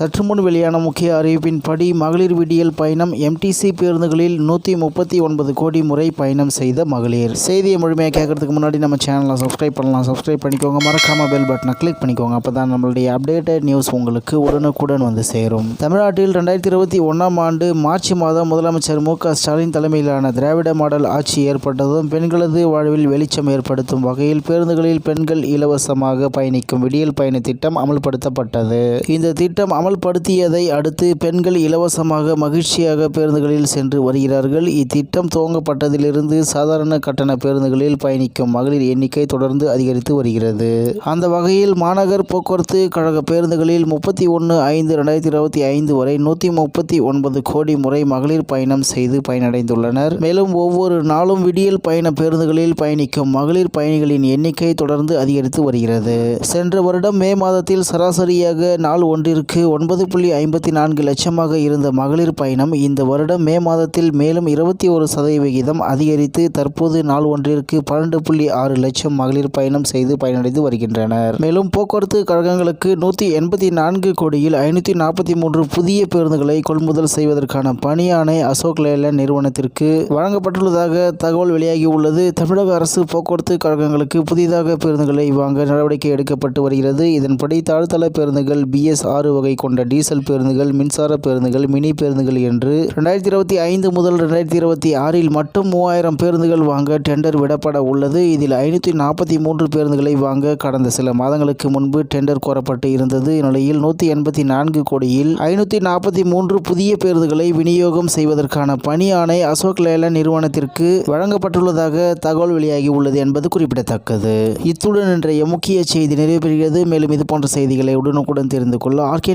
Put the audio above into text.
சற்று முன் வெளியான முக்கிய அறிவிப்பின்படி மகளிர் விடியல் பயணம் எம்டிசி பேருந்துகளில் நூற்றி முப்பத்தி ஒன்பது கோடி முறை பயணம் செய்த மகளிர். செய்தியை முழுமையாக கேட்கறதுக்கு முன்னாடி நம்ம சேனலை சப்ஸ்கிரைப் பண்ணலாம். சப்ஸ்கிரைப் பண்ணிக்கோங்க. மறக்காம பெல் பட்டனை கிளிக் பண்ணிக்கோங்க. அப்போ தான் நம்மளுடைய அப்டேட்டட் நியூஸ் உங்களுக்கு உடனுக்குடன் வந்து சேரும். தமிழ்நாட்டில் ரெண்டாயிரத்தி இருபத்தி ஒன்றாம் ஆண்டு மார்ச் மாதம் முதலமைச்சர் மு க ஸ்டாலின் தலைமையிலான திராவிட மாடல் ஆட்சி ஏற்பட்டதும் பெண்களது வாழ்வில் வெளிச்சம் ஏற்படுத்தும் வகையில் பேருந்துகளில் பெண்கள் இலவசமாக பயணிக்கும் விடியல் பயண திட்டம் அமல்படுத்தப்பட்டது. இந்த திட்டம் அமல்படுத்தியதை அடுத்து பெண்கள் இலவசமாக மகிழ்ச்சியாக பேருந்துகளில் சென்று வருகிறார்கள். இத்திட்டம் துவங்கப்பட்டதிலிருந்து சாதாரண கட்டண பேருந்துகளில் பயணிக்கும் மகளிர் எண்ணிக்கை தொடர்ந்து அதிகரித்து வருகிறது. அந்த வகையில் மாநகர் போக்குவரத்து கழக பேருந்துகளில் முப்பத்தி ஒன்று ஐந்து ரெண்டாயிரத்தி இருபத்தி ஐந்து வரை நூற்றி முப்பத்தி ஒன்பது கோடி முறை மகளிர் பயணம் செய்து பயனடைந்துள்ளனர். மேலும் ஒவ்வொரு நாளும் விடியல் பயண பேருந்துகளில் பயணிக்கும் மகளிர் பயணிகளின் எண்ணிக்கை தொடர்ந்து அதிகரித்து வருகிறது. சென்ற வருடம் மே மாதத்தில் சராசரியாக நாள் ஒன்றிற்கு ஒன்பது புள்ளி ஐம்பத்தி நான்கு லட்சமாக இருந்த மகளிர் பயணம் இந்த வருடம் மே மாதத்தில் மேலும் இருபத்தி ஒரு சதவிகிதம் அதிகரித்து தற்போது நாள் ஒன்றிற்கு பன்னெண்டு புள்ளி ஆறு லட்சம் மகளிர் பயணம் செய்து பயனடைந்து வருகின்றனர். மேலும் போக்குவரத்து கழகங்களுக்கு நூற்றி எண்பத்தி நான்கு கோடியில் ஐநூற்றி நாற்பத்தி மூன்று புதிய பேருந்துகளை கொள்முதல் செய்வதற்கான பணியானை அசோக் லேலண்ட் நிறுவனத்திற்கு வழங்கப்பட்டுள்ளதாக தகவல் வெளியாகி உள்ளது. தமிழக அரசு போக்குவரத்து கழகங்களுக்கு புதிதாக பேருந்துகளை வாங்க நடவடிக்கை எடுக்கப்பட்டு வருகிறது. இதன்படி தாழ்த்தள பேருந்துகள் பிஎஸ் ஆறு வகை கொண்ட டீசல் பேருந்துகள் மின்சார பேருந்துகள் மினி பேருந்துகள் என்று ரெண்டாயிரத்தி இருபத்தி ஐந்து முதல் ரெண்டாயிரத்தி இருபத்தி ஆறில் மட்டும் மூவாயிரம் பேருந்துகள் வாங்க டெண்டர் விடப்பட உள்ளது. இதில் ஐநூற்றி நாற்பத்தி மூன்று பேருந்துகளை வாங்க கடந்த சில மாதங்களுக்கு முன்பு டெண்டர் கோரப்பட்டு இருந்தது. இந்நிலையில் நூற்றி எண்பத்தி நான்கு கோடியில் ஐநூற்றி நாற்பத்தி மூன்று புதிய பேருந்துகளை விநியோகம் செய்வதற்கான பணி ஆணை அசோக் லேலண்ட் நிறுவனத்திற்கு வழங்கப்பட்டுள்ளதாக தகவல் வெளியாகி உள்ளது என்பது குறிப்பிடத்தக்கது. இத்துடன் இன்றைய முக்கிய செய்தி நிறைவு பெறுகிறது. மேலும் இது போன்ற செய்திகளை உடனுக்குடன் தெரிந்து கொள்ள ஆர்கே